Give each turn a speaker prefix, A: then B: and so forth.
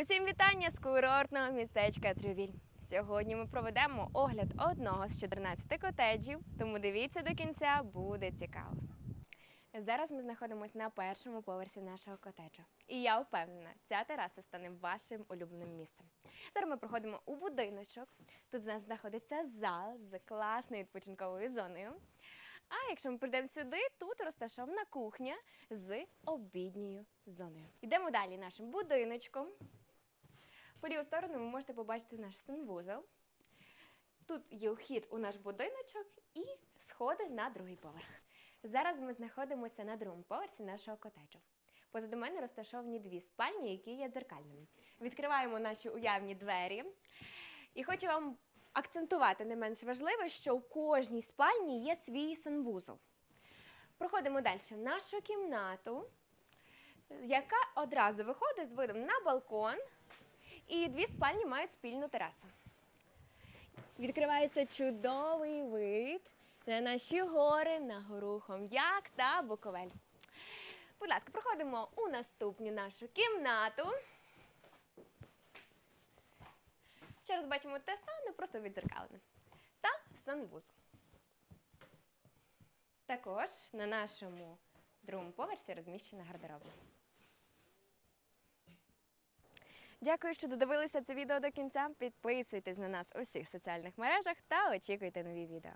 A: Усім вітання з курортного містечка Трювіль. Сьогодні ми проведемо огляд одного з 14 котеджів, тому дивіться до кінця, буде цікаво. Зараз ми знаходимося на першому поверсі нашого котеджу. І я впевнена, ця тераса стане вашим улюбленим місцем. Зараз ми проходимо у будиночок. Тут у нас знаходиться зал з класною відпочинковою зоною. А якщо ми прийдемо сюди, тут розташована кухня з обідньою зоною. Йдемо далі нашим будиночком. По ліву сторону ви можете побачити наш санвузол. Тут є вхід у наш будиночок і сходи на другий поверх. Зараз ми знаходимося на другому поверсі нашого котеджу. Позаду мене розташовані дві спальні, які є дзеркальними. Відкриваємо наші уявні двері. І хочу вам акцентувати не менш важливе, що у кожній спальні є свій санвузол. Проходимо далі нашу кімнату, яка одразу виходить з видом на балкон. І дві спальні мають спільну терасу. Відкривається чудовий вид на наші гори, на гору Хом'як та Буковель. Будь ласка, проходимо у наступну нашу кімнату. Ще раз бачимо те саме, просто відзеркалене. Та санвузол. Також на нашому другому поверсі розміщена гардеробна. Дякую, що додивилися це відео до кінця. Підписуйтесь на нас у всіх соціальних мережах та очікуйте нові відео.